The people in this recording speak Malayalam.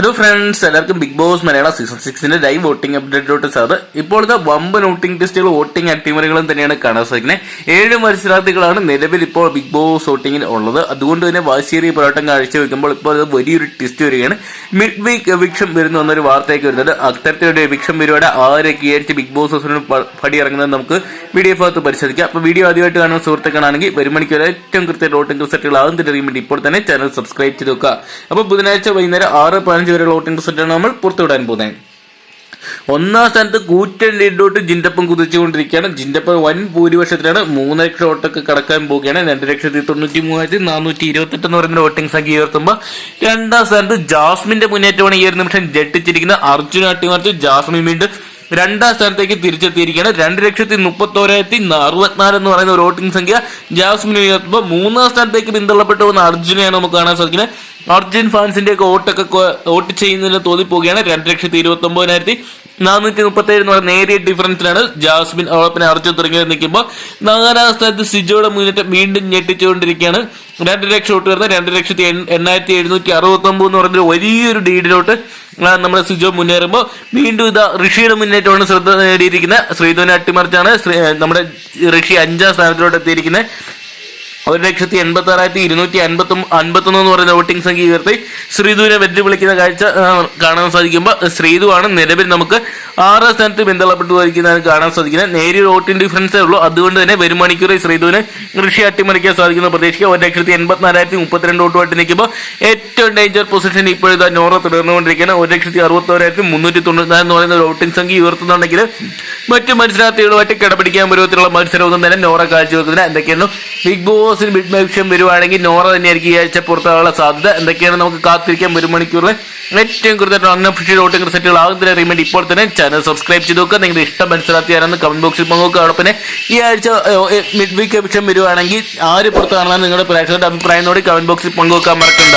ഹലോ ഫ്രണ്ട്സ് എല്ലാവർക്കും ബിഗ് ബോസ് മലയാള സീസൺ സിക്സിന്റെ ലൈവ് വോട്ടിംഗ് അപ്ഡേറ്റിലോട്ട് സാർ ഇപ്പോഴത്തെ വമ്പൻ വോട്ടിംഗ് ടെസ്റ്റുകൾ വോട്ടിംഗ് അട്ടിമറികളും തന്നെയാണ് കാണാൻ സാധിക്കുന്നത്. ഏഴ് മത്സരാർത്ഥികളാണ് നിലവിൽ ഇപ്പോൾ ബിഗ് ബോസ് വോട്ടിംഗിൽ ഉള്ളത്. അതുകൊണ്ട് തന്നെ വാശിയേറിയ പോരാട്ടം കാഴ്ചവെക്കുമ്പോൾ ഇപ്പോൾ അത് വലിയൊരു ടെസ്റ്റ് വരികയാണ്. മിഡ് വീക്ക് എവിക്ഷം വരുന്നു എന്നൊരു വാർത്തയൊക്കെ വരുന്നത് അത്തരത്തിലൊരു എവിക്ഷം വരുവാടെ ആരൊക്കെ ആയിരിച്ച് ബിഗ് ബോസ് ഹൗസിന് പ- പടി ഇറങ്ങുന്നത് നമുക്ക് വീഡിയോ ഭാഗത്ത് പരിശോധിക്കാം. അപ്പോൾ വീഡിയോ ആദ്യമായിട്ട് കാണുന്ന സുഹൃത്തുക്കളാണെങ്കിൽ ഒരു മണിക്കൂർ ഏറ്റവും കൃത്യ വോട്ടിംഗ് റിസൾട്ടുകൾ ആകും തിരികെ വേണ്ടി ഇപ്പോൾ തന്നെ ചാനൽ സബ്സ്ക്രൈബ് ചെയ്ത് വെക്കുക. അപ്പോൾ ബുധനാഴ്ച വൈകുന്നേരം ആറ് പതിനഞ്ച് വരെയുള്ള വോട്ടിംഗ് റിസൾട്ടാണ് നമ്മൾ പുറത്തുവിടാൻ പോകുന്നത് ഒന്നാം സ്ഥാനത്ത് കൂറ്റൻ ലീഡിലോട്ട് ജിൻഡപ്പം കുതിച്ചുകൊണ്ടിരിക്കുകയാണ്. ജിൻഡപ്പം വൻ ഭൂരിപക്ഷത്തിലാണ്. മൂന്ന് ലക്ഷം വോട്ടൊക്കെ കടക്കാൻ പോവുകയാണ് രണ്ട് ലക്ഷത്തി തൊണ്ണൂറ്റി മൂവായിരത്തി നാനൂറ്റി ഇരുപത്തെട്ട് എന്ന് പറയുന്ന വോട്ടിംഗ് സംഖ്യ ഉയർത്തുമ്പോൾ രണ്ടാം സ്ഥാനത്ത് ജാസ്മിന്റെ മുന്നേറ്റമാണ് ഈ ഒരു നിമിഷം ജട്ടിച്ചിരിക്കുന്ന അർജുന അട്ടിമറിച്ച് ജാസ്മിൻ വീണ്ടും രണ്ടാം സ്ഥാനത്തേക്ക് തിരിച്ചെത്തിയിരിക്കുകയാണ്. രണ്ട് ലക്ഷത്തി മുപ്പത്തോരായിരത്തി അറുപത്തിനാല് എന്ന് പറയുന്ന ഒരു വോട്ടിംഗ് സംഖ്യ ജാസ്മിൻ ഉയർത്തുമ്പോൾ മൂന്നാം സ്ഥാനത്തേക്ക് പിന്തള്ളപ്പെട്ടു പോകുന്ന അർജുനെയാണ് നമുക്ക് കാണാൻ സാധിക്കുന്നത്. അർജുൻ ഫാൻസിന്റെ ഒക്കെ വോട്ടൊക്കെ വോട്ട് ചെയ്യുന്നതിന് തോന്നിപ്പോവുകയാണ്. രണ്ട് ലക്ഷത്തി ഇരുപത്തി ഒമ്പതിനായിരത്തി നാനൂറ്റി മുപ്പത്തി ഏഴ് എന്ന് നേരിയ ഡിഫറൻസിലാണ് ജാസ്മിൻ അതോടൊപ്പം അർജുൻ തുടങ്ങിയത് നിൽക്കുമ്പോൾ നാലാം സ്ഥാനത്ത് സിജോയുടെ മുന്നേറ്റം വീണ്ടും ഞെട്ടിച്ചുകൊണ്ടിരിക്കുകയാണ്. രണ്ട് ലക്ഷം വോട്ട് വരുന്ന രണ്ട് ലക്ഷത്തി എണ്ണായിരത്തി എഴുന്നൂറ്റി അറുപത്തി ഒമ്പത് എന്ന് പറയുന്ന വലിയൊരു ഡീഡിലോട്ട് നമ്മുടെ സിജോ മുന്നേറുമ്പോൾ വീണ്ടും ഇതാ ഋഷിയുടെ മുന്നേറ്റമാണ് ശ്രദ്ധ നേടിയിരിക്കുന്നത്. ശ്രീധുവിനെ അട്ടിമറിച്ചാണ് നമ്മുടെ ഋഷി അഞ്ചാം സ്ഥാനത്തിലോട്ട് എത്തിയിരിക്കുന്നത്. ഒരു ലക്ഷത്തി എൺപത്തി ആറായിരത്തി ഇരുന്നൂറ്റി അൻപത്തി അൻപത്തൊന്ന് എന്ന് പറയുന്ന വോട്ടിംഗ് സംഖ്യ ഉയർത്തി ശ്രീധുവിനെ വെല്ലുവിളിക്കുന്ന കാഴ്ച കാണാൻ സാധിക്കുമ്പോൾ ശ്രീധു ആണ്. നിലവിൽ നമുക്ക് ആറാം സ്ഥാനത്ത് ബന്ധപ്പെട്ട് വഹിക്കുന്നതാണ് കാണാൻ സാധിക്കുന്നത്. നേരിയ വോട്ടിംഗ് ഡിഫറൻസേ ഉള്ളൂ. അതുകൊണ്ട് തന്നെ വരും മണിക്കൂറിൽ ശ്രീധുവിന് കൃഷി അട്ടിമറിക്കാൻ സാധിക്കുന്ന പ്രതീക്ഷിക്കുക ഒരു ലക്ഷത്തി എൺപത്തിനാലായിരത്തി മുപ്പത്തിരണ്ട് വോട്ടുമായിട്ട് നിൽക്കുമ്പോൾ ഏറ്റവും ഡേഞ്ചർ പൊസിഷൻ ഇപ്പോഴത്തെ നോറ തുടർന്നുകൊണ്ടിരിക്കുകയാണ്. ഒരു ലക്ഷത്തി അറുപത്തോരായിരത്തി മുന്നൂറ്റി തൊണ്ണൂറ്റിനാല് എന്ന് പറയുന്ന വോട്ടിംഗ് സംഖ്യ ഉയർത്തുന്നുണ്ടെങ്കിൽ മറ്റു മത്സരാർത്ഥികളുമായിട്ട് കിടപിടിക്കാൻ പരുവത്തിലുള്ള മത്സരമൊന്നും തന്നെ നോറ കാഴ്ചവെക്കുന്നില്ല എന്തൊക്കെയാണ് ബിഗ് ബോസിന് ബിഗ് മത്സ്യം വരുവാണെങ്കിൽ നോറ തന്നെയായിരിക്കും ഈ ആഴ്ച പുറത്താകാനുള്ള സാധ്യത. എന്തൊക്കെയാണ് നമുക്ക് കാത്തിരിക്കാൻ ഒരു മണിക്കൂറിൽ ഏറ്റവും കൂടുതൽ അൺഒഫീഷ്യൽ വോട്ടിംഗ് റിസൾട്ടുകൾ ആകുന്നതിന് അറിയുമ്പോൾ ഇപ്പോൾ തന്നെ ചാനൽ സബ്സ്ക്രൈബ് ചെയ്ത് നോക്കുക നിങ്ങളുടെ ഇഷ്ടം മത്സരാർത്ഥിയാണെന്ന് കമന്റ് ബോക്സിൽ പങ്കുവെക്കുക. അവിടെ പിന്നെ ഈ ആഴ്ച മിഡ് വീക്ക് എപ്പിഷൻ വരുവാണെങ്കിൽ ആര് പുറത്താണെന്നാണ് നിങ്ങളുടെ പ്രേക്ഷകരുടെ അഭിപ്രായം കൂടി കമന്റ് ബോക്സിൽ പങ്കുവെക്കാൻ മറക്കണ്ട.